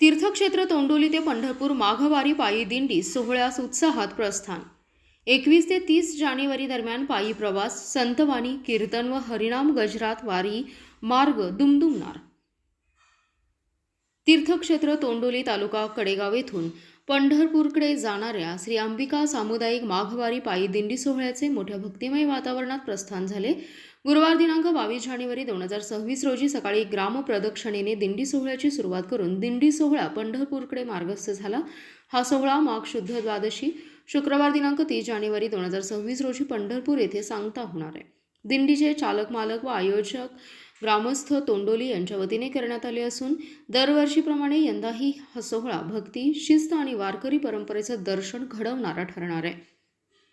तीर्थक्षेत्र तोंडोली ते पंढरपूर माघवारी पायी दिंडी सोहळ्यास उत्साहात प्रस्थान. एकवीस ते तीस जानेवारी दरम्यान पायी प्रवास संतवाणी कीर्तन व हरिनाम गजरात वारी मार्ग दुमदुमणार. तीर्थक्षेत्र तोंडोली तालुका कडेगाव येथून पंढरपूरकडे जाणाऱ्या श्री अंबिका सामुदायिक माघवारी पायी दिंडी सोहळ्याचे मोठ्या भक्तिमय वातावरणात प्रस्थान झाले. गुरुवार दिनांक बावीस जानेवारी दोन हजार सव्वीस रोजी सकाळी ग्रामप्रदक्षिणेने दिंडी सोहळ्याची सुरुवात करून दिंडी सोहळा पंढरपूरकडे मार्गस्थ झाला. हा सोहळा माघ शुद्ध द्वादशी शुक्रवार दिनांक तीस जानेवारी दोन हजार सव्वीस रोजी पंढरपूर येथे सांगता होणार आहे. दिंडीचे चालक मालक व आयोजक ग्रामस्थ तोंडोली यांच्या वतीने करण्यात आले असून दरवर्षीप्रमाणे यंदाही हा सोहळा भक्ती शिस्त आणि वारकरी परंपरेचं दर्शन घडवणारा ठरणार आहे.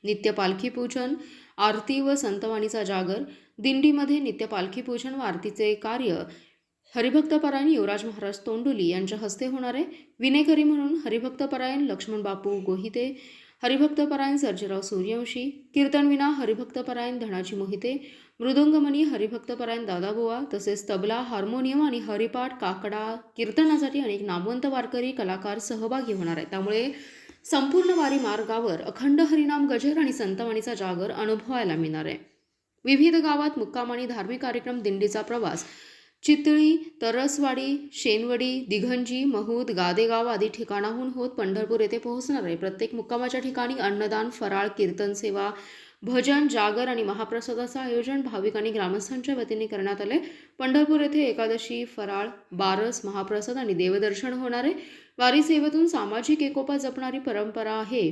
नित्य पालखी पूजन आरती व संतवाणीचा जागर दिंडीमध्ये नित्य पालखी पूजन व आरतीचे कार्य हरिभक्तपरायण युवराज महाराज तोंडुली यांच्या हस्ते होणार आहे. विनेकरी म्हणून हरिभक्तपरायण लक्ष्मण बापू गोहिते हरिभक्तपरायण सर्जेराव सूर्यवंशी कीर्तनविना हरिभक्तपरायण धनाजी मोहिते मृदुंगमनी हरिभक्तपरायण दादाबुवा तसेच तबला हार्मोनियम आणि हरिपाठ काकडा कीर्तनासाठी अनेक नामवंत वारकरी कलाकार सहभागी होणार आहेत. त्यामुळे संपूर्ण वारी मार्गावर अखंड हरिनाम गजर आणि संतवाणीचा जागर अनुभवायला मिळणार आहे. विविध गावात मुक्काम आणि धार्मिक कार्यक्रम दिंडीचा प्रवास चितळी तरसवाडी शेनवडी दिघंजी महूद गादेगाव आदी ठिकाणाहून होत पंढरपूर येथे पोहोचणार आहे. प्रत्येक मुक्कामाच्या ठिकाणी अन्नदान फराळ कीर्तन सेवा भजन जागर आणि महाप्रसादाचं आयोजन भाविक आणि ग्रामस्थांच्या वतीने करण्यात आले पंढरपूर येथे एकादशी फराळ बारस महाप्रसाद आणि देवदर्शन होणार आहे. वारी सेवेतून सामाजिक एकोपा जपणारी परंपरा आहे.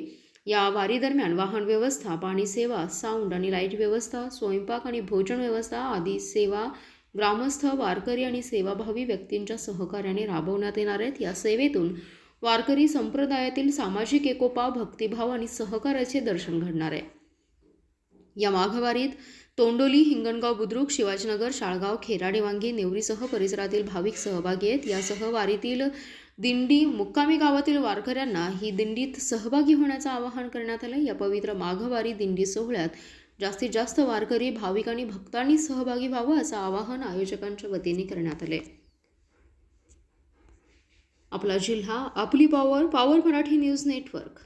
या वारी दरम्यान वाहन व्यवस्था पाणी सेवा साऊंड आणि लाइट व्यवस्था स्वयंपाक आणि भोजन व्यवस्था आदी सेवा ग्रामस्थ वारकरी आणि सेवाभावी व्यक्तींच्या सहकार्याने राबवण्यात येणार आहेत. या सेवेतून वारकरी संप्रदायातील सामाजिक एकोपा भक्तिभाव आणि सहकार्याचे दर्शन घडणार आहे. या माघवारीत तोंडोली हिंगणगाव बुद्रुक शिवाजीनगर शाळगाव खेराडे वांगी नेवरीसह परिसरातील भाविक सहभागी आहेत. या सहवारीतील दिंडी मुक्कामी गावातील वारकऱ्यांना ही दिंडीत सहभागी होण्याचं आवाहन करण्यात आलं या पवित्र माघवारी दिंडी सोहळ्यात जास्तीत जास्त वारकरी भाविक आणि भक्तांनी सहभागी व्हावं असं आवाहन आयोजकांच्या वतीने करण्यात आले आपला जिल्हा आपली power power Marathi news network